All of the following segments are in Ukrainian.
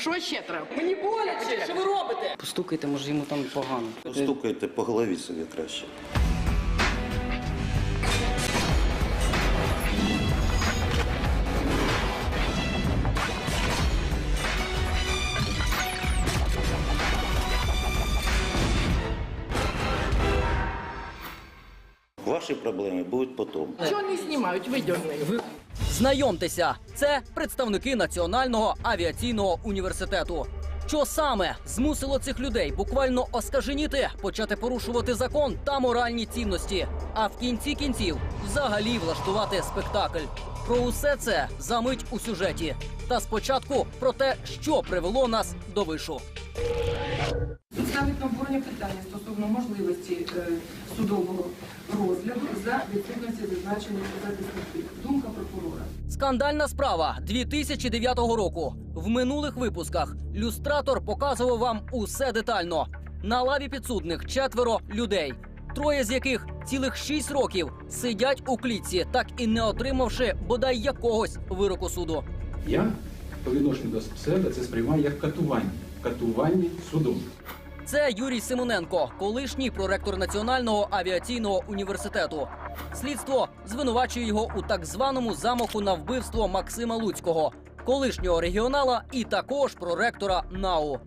Що ще треба? Мені боляче, що ви робите? Постукайте, може йому там погано. Постукайте по голові собі краще. Ваші проблеми будуть потім. Чого не знімають? Видьорни. Знайомтеся, це представники Національного авіаційного університету. Що саме змусило цих людей буквально оскаженіти, почати порушувати закон та моральні цінності, а в кінці кінців взагалі влаштувати спектакль. Про усе це за мить у сюжеті. Та спочатку про те, що привело нас до вишу. Ставить на обговорення питання стосовно можливості е, судового розгляду за відсутності зазначених захисників. Думка прокурора. Скандальна справа 2009 року. В минулих випусках люстратор показував вам усе детально. На лаві підсудних четверо людей, троє з яких цілих шість років сидять у клітці, так і не отримавши бодай якогось вироку суду. Я по відношенню до себе це сприймаю як катування. Катування судом. Це Юрій Симоненко, колишній проректор Національного авіаційного університету. Слідство звинувачує його у так званому замаху на вбивство Максима Луцького, колишнього регіонала і також проректора НАУ.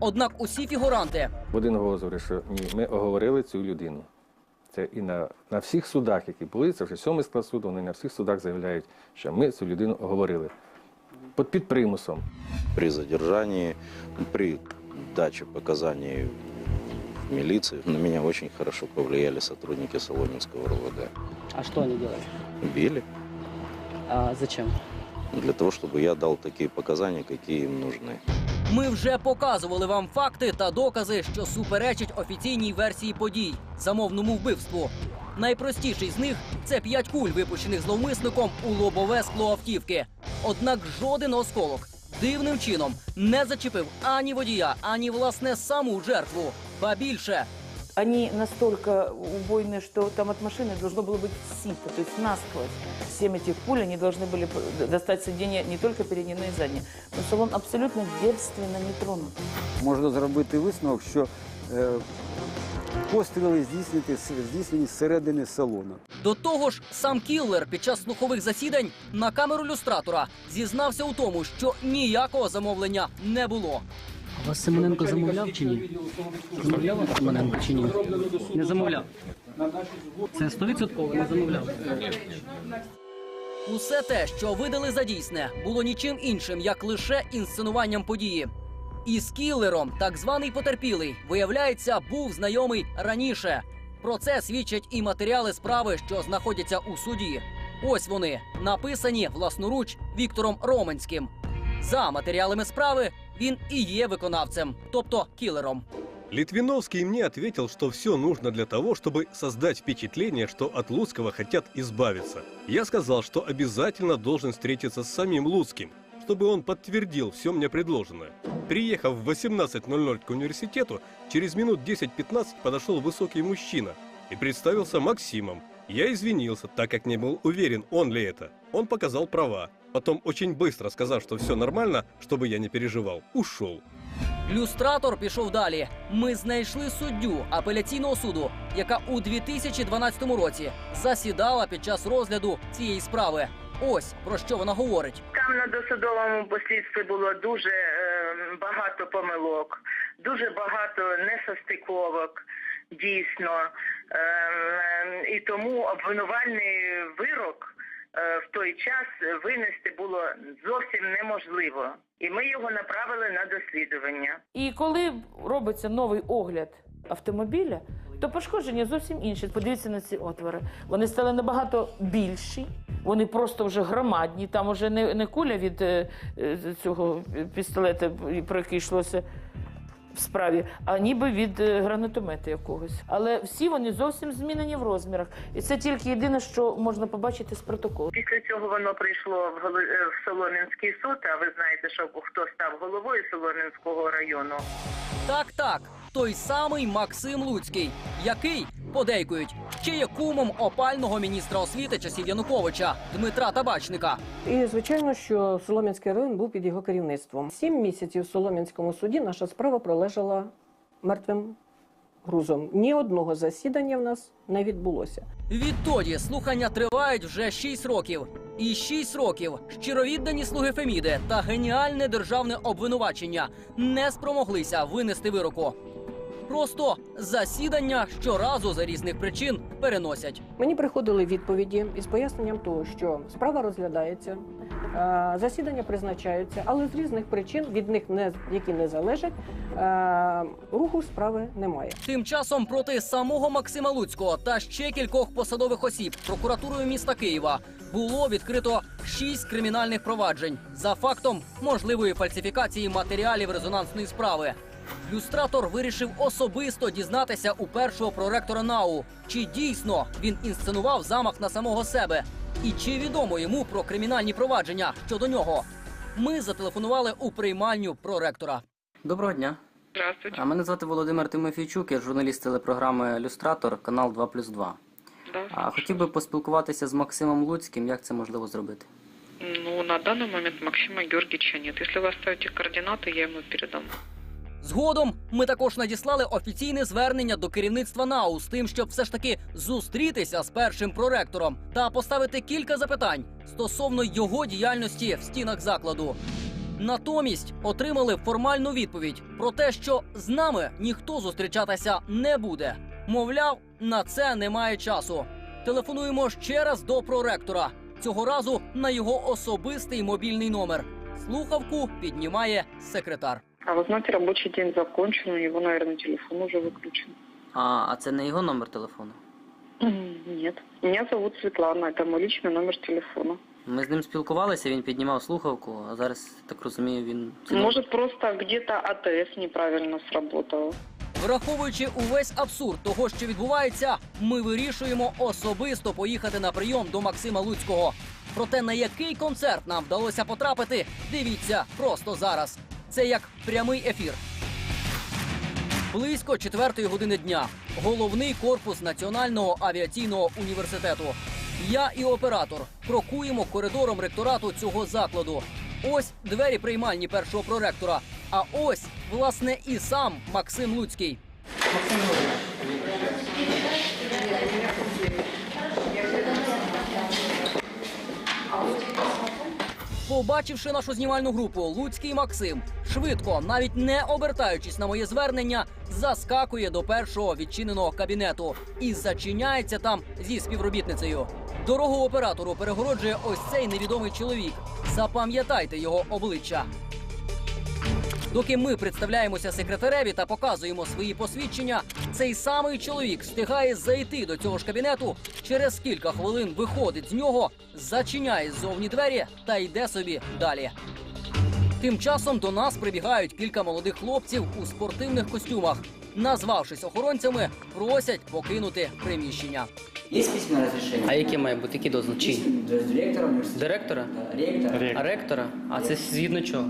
Однак усі фігуранти В один голос говорить, що ні, ми оговорили цю людину. Це і на, на всіх судах, які були, це вже сьомий склад суду, вони на всіх судах заявляють, що ми цю людину оговорили. Під, під примусом. При задержании, при даче показаний в милиции на меня очень хорошо повлияли сотрудники Солонинского РОВД. А что они делают? Били А зачем? для того, чтобы я дал такие показания, какие им нужны. Ми вже показували вам факти та докази, що суперечать офіційній версії подій замовному вбивству. Найпростіший з них це п'ять куль, випущених зловмисником у лобове скло автівки. Однак жоден осколок дивним чином не зачепив ані водія, ані власне саму жертву. Ба більше Они настолько убойные, что там от машины должно было быть сито, то есть насквозь. Семь этих пуль, они должны были п- достать сиденье не только переднее, но и заднее. Но салон абсолютно девственно не тронут. можна зробити висновок, що е, постріли здійснені, здійснені зсередини салону. До того ж, сам кіллер під час слухових засідань на камеру люстратора зізнався у тому, що ніякого замовлення не було. А вас Симоненко замовляв чи ні? Замовляв вас Симоненко чи ні? Не замовляв. Це 100% не замовляв. Усе те, що видали за дійсне, було нічим іншим, як лише інсценуванням події. І з кілером, так званий потерпілий, виявляється, був знайомий раніше. Про це свідчать і матеріали справи, що знаходяться у суді. Ось вони написані власноруч Віктором Роменським. За матеріалами справи він і є виконавцем, тобто кілером. Литвиновский мне ответил, что все нужно для того, чтобы создать впечатление, что от Луцкого хотят избавиться. Я сказал, что обязательно должен встретиться с самим Луцким, чтобы он подтвердил все мне предложенное. Приехав в 18.00 к университету, через минут 10-15 подошел высокий мужчина и представился Максимом. Я извинился, так как не был уверен, он ли это. Он показал права. Потом, очень быстро сказав, что все нормально, чтобы я не переживал, ушел. Люстратор пішов далі. Ми знайшли суддю апеляційного суду, яка у 2012 році засідала під час розгляду цієї справи. Ось про що вона говорить. На досудовому послідстві було дуже е, багато помилок, дуже багато несостиковок, дійсно. Е, е, і тому обвинувальний вирок е, в той час винести було зовсім неможливо. І ми його направили на дослідження. І коли робиться новий огляд автомобіля, то пошкодження зовсім інші. Подивіться на ці отвори. Вони стали набагато більші, вони просто вже громадні. Там вже не, не куля від е, е, цього пістолета, про який йшлося в справі, а ніби від е, гранатомета якогось. Але всі вони зовсім змінені в розмірах. І це тільки єдине, що можна побачити з протоколу. Після цього воно прийшло в, е, в Солом'янський суд. А ви знаєте, що хто став головою Солом'янського району? Так, так, той самий Максим Луцький, який, подейкують, чи є кумом опального міністра освіти часів Януковича Дмитра Табачника. І звичайно, що Солом'янський район був під його керівництвом. Сім місяців в Солом'янському суді наша справа пролежала мертвим грузом. Ні одного засідання в нас не відбулося. Відтоді слухання тривають вже 6 років. І 6 років щировіддані слуги Феміди та геніальне державне обвинувачення не спромоглися винести вироку. Просто засідання щоразу за різних причин переносять. Мені приходили відповіді із поясненням того, що справа розглядається, е, засідання призначаються, але з різних причин від них не які не залежать, е, руху справи немає. Тим часом проти самого Максима Луцького та ще кількох посадових осіб прокуратурою міста Києва було відкрито шість кримінальних проваджень за фактом можливої фальсифікації матеріалів резонансної справи. Люстратор вирішив особисто дізнатися у першого проректора НАУ, чи дійсно він інсценував замах на самого себе, і чи відомо йому про кримінальні провадження щодо нього. Ми зателефонували у приймальню проректора. Доброго дня. Здравствуйте. А мене звати Володимир Тимофійчук, я журналіст телепрограми Люстратор, канал 2 плюс 2. Да. А хотів би поспілкуватися з Максимом Луцьким, як це можливо зробити. Ну, на данный момент Максима Георгиевича нет. Если вы оставите координаты, я ему передам. Згодом ми також надіслали офіційне звернення до керівництва НАУ з тим, щоб все ж таки зустрітися з першим проректором та поставити кілька запитань стосовно його діяльності в стінах закладу. Натомість отримали формальну відповідь про те, що з нами ніхто зустрічатися не буде. Мовляв, на це немає часу. Телефонуємо ще раз до проректора. Цього разу на його особистий мобільний номер. Слухавку піднімає секретар. А вы знаете, рабочий день закончен, у него, наверное, телефон уже выключен. А, а це не його номер телефону. М, Нет. Меня зовут Светлана, это мой личный номер телефона. Ми з ним спілкувалися, він піднімав слухавку, а зараз так розумію, він Может, просто где-то АТС неправильно сработало. Враховуючи увесь абсурд того, що відбувається, ми вирішуємо особисто поїхати на прийом до Максима Луцького. Проте на який концерт нам вдалося потрапити, дивіться просто зараз. Це як прямий ефір. Близько четвертої години дня. Головний корпус Національного авіаційного університету. Я і оператор крокуємо коридором ректорату цього закладу. Ось двері приймальні першого проректора. А ось, власне, і сам Максим Луцький. Побачивши нашу знімальну групу, Луцький Максим швидко, навіть не обертаючись на моє звернення, заскакує до першого відчиненого кабінету і зачиняється там зі співробітницею. Дорогу оператору перегороджує ось цей невідомий чоловік. Запам'ятайте його обличчя. Доки ми представляємося секретареві та показуємо свої посвідчення, цей самий чоловік встигає зайти до цього ж кабінету. Через кілька хвилин виходить з нього, зачиняє ззовні двері та йде собі далі. Тим часом до нас прибігають кілька молодих хлопців у спортивних костюмах. Назвавшись охоронцями, просять покинути приміщення. Є письменне розрішення? А яке має бути? Який дозвіл? Чий? Директора. Директора? Ректора. А ректора? А це згідно чого?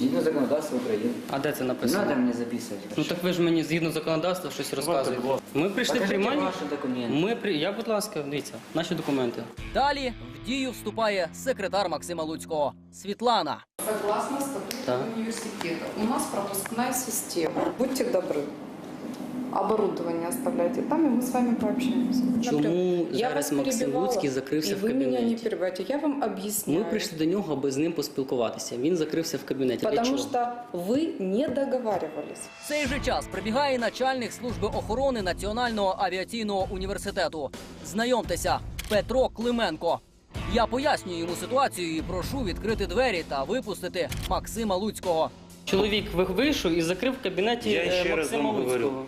Згідно законодавства України. А де це Не треба мені записувати. Ну так ви ж мені згідно законодавства щось розказуєте. Ми прийшли в Покажіть приймальню. ваші документи. Ми при я, будь ласка, дивіться, наші документи. Далі в дію вступає секретар Максима Луцького Світлана. Согласно статуту Так. университета, у нас пропускная система. Будьте добры Оборудование оставляйте там, и мы с вами пообщаемся. Чому Я зараз вас Максим перебивала, Луцький закрився и в вы меня не кабінеті? перебивайте. Я вам объясняю. Ми прийшли до нього, аби з ним поспілкуватися. Він закрився в кабінеті. Для Потому чого? что вы не договаривались. В цей же час прибігає начальник служби охорони Національного авіаційного університету. Знайомтеся, Петро Клименко. Я пояснюю йому ситуацію і прошу відкрити двері та випустити Максима Луцького. Чоловік ви- вийшов і закрив в кабінеті Я е, ще раз Максима вам говорю. Луцького.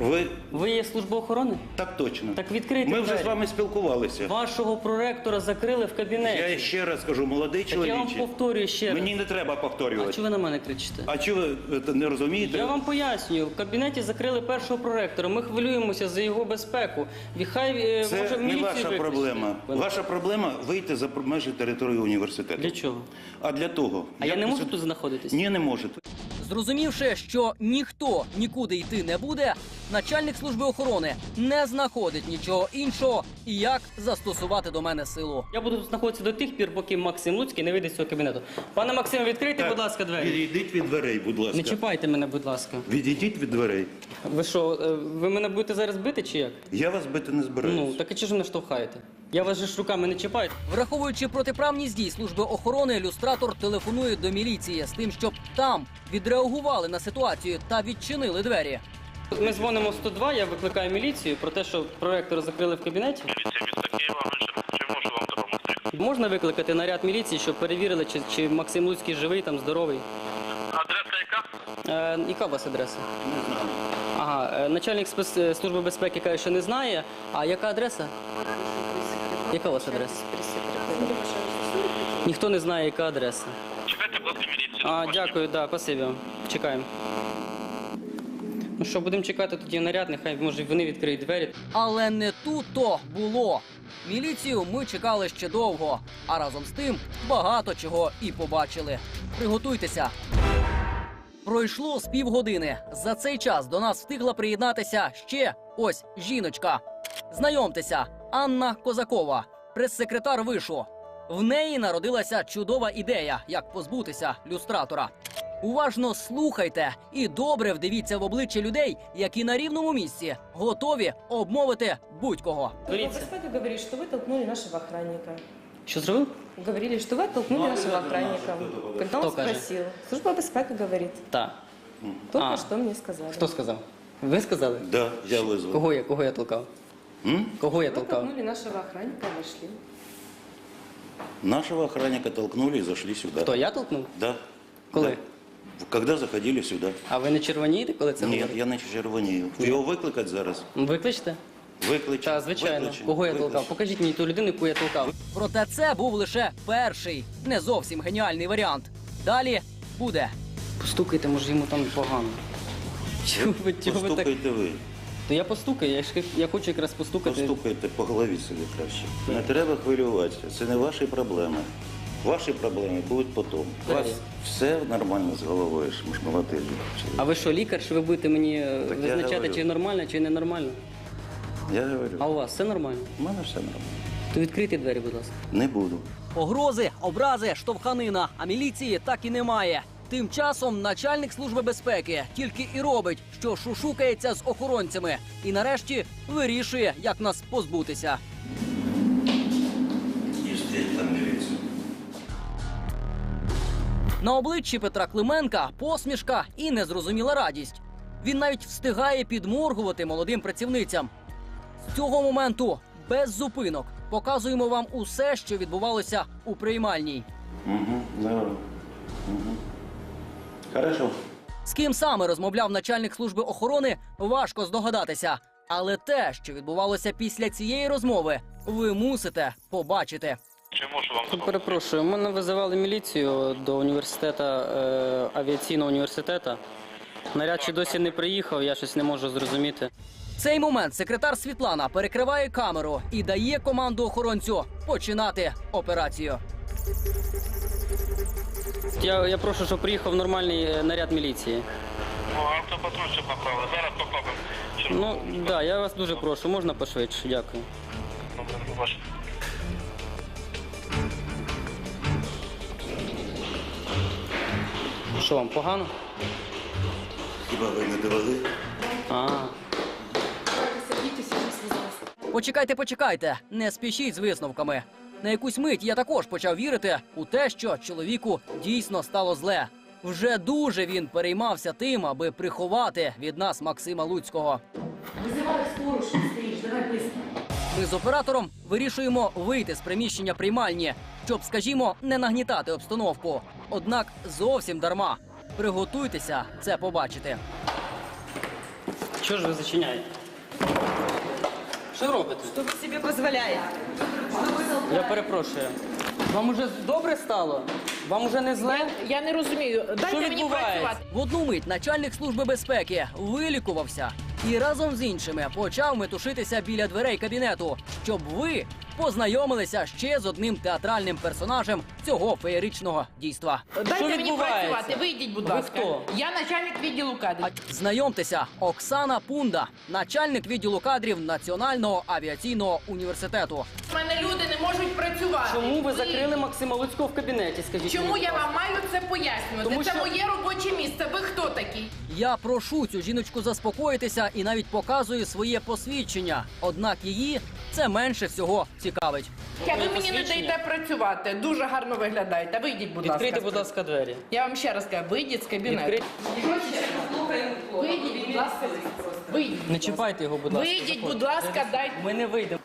Ви Ви є служба охорони? так точно. Так відкрийте Ми вже двері. з вами спілкувалися. Вашого проректора закрили в кабінеті. Я ще раз кажу, молодий Так я вам чоловіче. повторюю ще раз. Мені не треба А повторювати. чого ви на мене кричите? А чого ви це не розумієте? Я вам пояснюю, в кабінеті закрили першого проректора. Ми хвилюємося за його безпеку. І хай е, Це може не міліцію ваша викличте. проблема. Ваша проблема вийти за межі території університету. Для чого? А для того. А я не можу тут знаходитись? Ні, не можете. Зрозумівши, що ніхто нікуди йти не буде, начальник служби охорони не знаходить нічого іншого, і як застосувати до мене силу. Я буду знаходитися до тих пір, поки Максим Луцький не вийде з цього кабінету. Пане Максиме, відкрийте, будь ласка, двері. Відійдіть від дверей, будь ласка. Не чіпайте мене, будь ласка. Відійдіть від дверей. Ви що, е, ви мене будете зараз бити чи як? Я вас бити не збираюсь. Ну, так і чого ж мене штовхаєте? Я вас же ж руками не чіпаю. Враховуючи протиправність дій служби охорони, люстратор телефонує до міліції з тим, щоб там відреагували на ситуацію та відчинили двері. Ми дзвонимо в 102, я викликаю міліцію про те, що проектор закрили в кабінеті. Можна викликати наряд міліції, щоб перевірили, чи, чи Максим Луцький живий, там здоровий. Адреса яка? Е, яка у вас адреса? Не знаю. Ага, е, начальник спец... е, служби безпеки каже, що не знає. А яка адреса? Яка у вас адреса? Ніхто не знає, яка адреса. Чекайте, будь ласка, міліцію. А, дякую, да, спасибі вам. Чекаємо. Ну що, будемо чекати тоді наряд, нехай може вони відкриють двері. Але не тут-то було. Міліцію ми чекали ще довго, а разом з тим багато чого і побачили. Приготуйтеся. Пройшло з півгодини. За цей час до нас встигла приєднатися ще ось жіночка. Знайомтеся, Анна Козакова, прес-секретар вишу. В неї народилася чудова ідея, як позбутися люстратора. Уважно слухайте і добре вдивіться в обличчя людей, які на рівному місці готові обмовити будь-кого. Говорите. Безпека говорит, что вы толкнули нашего охранника. Що зробив? Говорили, что вы оттолкнули нашего охранника. Когда он Кто спросил. Служба безпеки говорит. Так. Только А. что мне сказали. Хто сказав? Ви сказали? Да, я визвав. Кого я, кого я толкав? М? Кого я Вы толкав? толкнули нашего охранника и вошли. Нашего охранника толкнули и зашли сюда. Хто, я толкнув? Да. Коли? Да. Когда заходили сюда. А ви не червонієте, коли це Ні, говорите? я не червонію. Його викликати зараз. Викличте? Виклич. Так, звичайно. Виклич. Кого я толкав? Покажіть мені ту людину, яку я толкав. Проте це був лише перший, не зовсім геніальний варіант. Далі буде. Постукайте, може йому там погано. Чого ви, чого ви так? Постукайте ви. То я постукаю, я, ж, я хочу якраз постукати. Постукайте по голові собі краще. Не треба хвилюватися. Це не ваші проблеми. Ваші проблеми будуть потім. У вас все нормально з головою, ж ми ж молодий. А ви що, лікар, що ви будете мені е, Так я визначати, говорю. чи нормально, чи ненормально? Я говорю, А у вас все нормально? у мене все нормально. То відкрийте двері, будь ласка. Не буду. Погрози, образи, штовханина, а міліції так і немає. Тим часом начальник служби безпеки тільки і робить, що шушукається з охоронцями, і нарешті вирішує, як нас позбутися. На обличчі Петра Клименка посмішка і незрозуміла радість. Він навіть встигає підморгувати молодим працівницям. З цього моменту без зупинок показуємо вам усе, що відбувалося у приймальній. Угу, да. Угу. Хорошо. З ким саме розмовляв начальник служби охорони, важко здогадатися. Але те, що відбувалося після цієї розмови, ви мусите побачити. Чи можу вам допомогти? Перепрошую, мене визивали міліцію до університету, е, авіаційного університету. Наряд ще досі не приїхав, я щось не можу зрозуміти. Цей момент секретар Світлана перекриває камеру і дає команду охоронцю починати операцію. Я, я прошу, щоб приїхав нормальний е, наряд міліції. Автопатруль щоб направили. Зараз попробуємо. Ну, так, да, я вас дуже прошу, можна пошвидше, дякую. Що вам погано? Хіба ви не довели? А, Почекайте, почекайте, не спішіть з висновками. На якусь мить я також почав вірити у те, що чоловіку дійсно стало зле. Вже дуже він переймався тим, аби приховати від нас Максима Луцького. Вызывай скорую, что ты стоишь, давай быстро. Ми з оператором вирішуємо вийти з приміщення приймальні, щоб, скажімо, не нагнітати обстановку. Однак зовсім дарма. Приготуйтеся це побачити. що ж ви зачиняєте? Що робите? Що ви собі дозволяєте? Я перепрошую. Вам уже добре стало? Вам уже не зле? Я не розумію. Дайте мені відбувається? працювати. В одну мить начальник служби безпеки вилікувався і разом з іншими почав метушитися біля дверей кабінету, щоб ви познайомилися ще з одним театральним персонажем цього феєричного дійства. Дайте мені працювати, вийдіть, будь Ви ласка. хто? Я начальник відділу кадрів. Знайомтеся, Оксана Пунда, начальник відділу кадрів Національного авіаційного університету. У мене люди не можуть працювати. Чому ви закрили Максима Луцького в кабінеті? Скажіть Чому мені, я будь вам маю це пояснювати? Тому це що- моє робоче місце. Ви хто такий? Я прошу цю жіночку заспокоїтися і навіть показую своє посвідчення. Однак її це менше всього цікавить. Я ви мені не даєте працювати. Дуже гарно виглядаєте. Вийдіть, будь ласка. Відкрийте, будь ласка, двері. Я вам ще раз кажу, вийдіть з кабінету. Вийдіть, будь ласка. Вийдіть. Не чіпайте його, будь ласка. Вийдіть, будь ласка, дайте. Ми не вийдемо.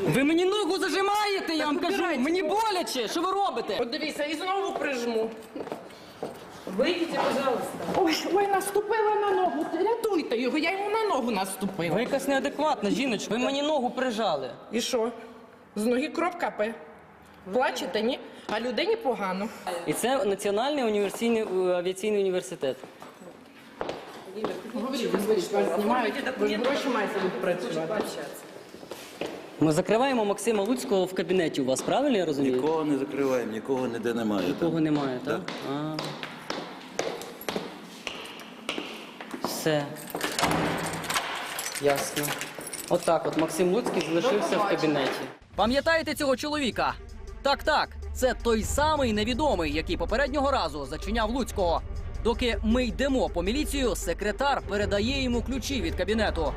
Ви мені ногу зажимаєте, я вам кажу. Мені боляче. Що ви робите? От дивіться, і знову прижму. Вийдіть, пожалуйста. Ой, ой, наступила на ногу. Рятуйте його, я йому на ногу наступила. Ви якась неадекватна жіночка. Ви мені ногу прижали. І що? З ноги кров капе. Плачете, ні? А людині погано. І це Національний універсійний е, авіаційний університет. Ми закриваємо Максима Луцького в кабінеті у вас, правильно я розумію? Нікого не закриваємо, нікого ніде немає. Нікого немає, так? А. Все. Ясно. Отак от Максим Луцький залишився в кабінеті. Пам'ятаєте цього чоловіка? Так, так, це той самий невідомий, який попереднього разу зачиняв Луцького. Доки ми йдемо по міліцію, секретар передає йому ключі від кабінету.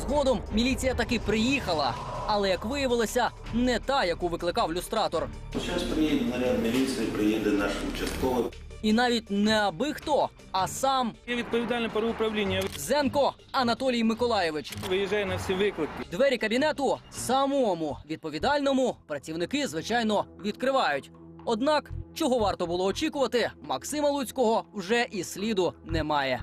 Згодом міліція таки приїхала, але як виявилося, не та, яку викликав люстратор. Зараз приїде наряд міліції, приїде наш участковий. І навіть не аби хто, а сам Я відповідальний по управління. Зенко Анатолій Миколаєвич. Виїжджає на всі виклики. Двері кабінету самому відповідальному працівники, звичайно, відкривають. Однак, чого варто було очікувати, Максима Луцького вже і сліду немає.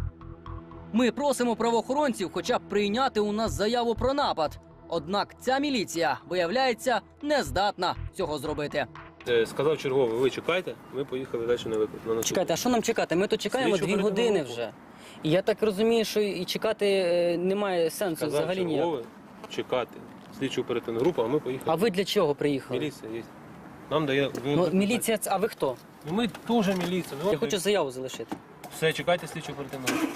Ми просимо правоохоронців хоча б прийняти у нас заяву про напад. Однак ця міліція, виявляється, не здатна цього зробити. Е, Сказав черговий, ви чекайте, ми поїхали далі на виклик. На наступний. Чекайте, а що нам чекати? Ми тут чекаємо дві години групу. вже. І я так розумію, що і чекати е, немає сенсу Сказав взагалі ніяк. черговий, чекати. Слідчу оперативну групу, а ми поїхали. А ви для чого приїхали? Міліція є. Нам дає... Ну, міліція, це- а ви хто? Ну, Ми теж міліція. Ну, Я от хочу заяву залишити. Все, чекайте слідчу оперативну групу.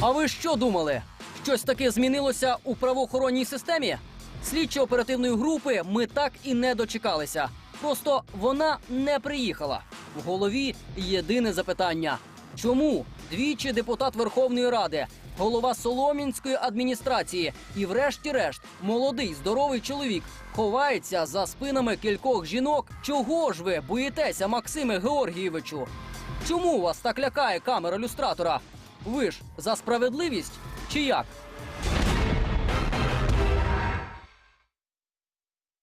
А ви що думали? Щось таке змінилося у правоохоронній системі? Слідчо-оперативної групи ми так і не дочекалися. Просто вона не приїхала. В голові єдине запитання: чому двічі депутат Верховної Ради, голова Соломінської адміністрації і, врешті-решт, молодий здоровий чоловік ховається за спинами кількох жінок? Чого ж ви боїтеся, Максиме Георгійовичу? Чому вас так лякає камера люстратора? Ви ж за справедливість чи як?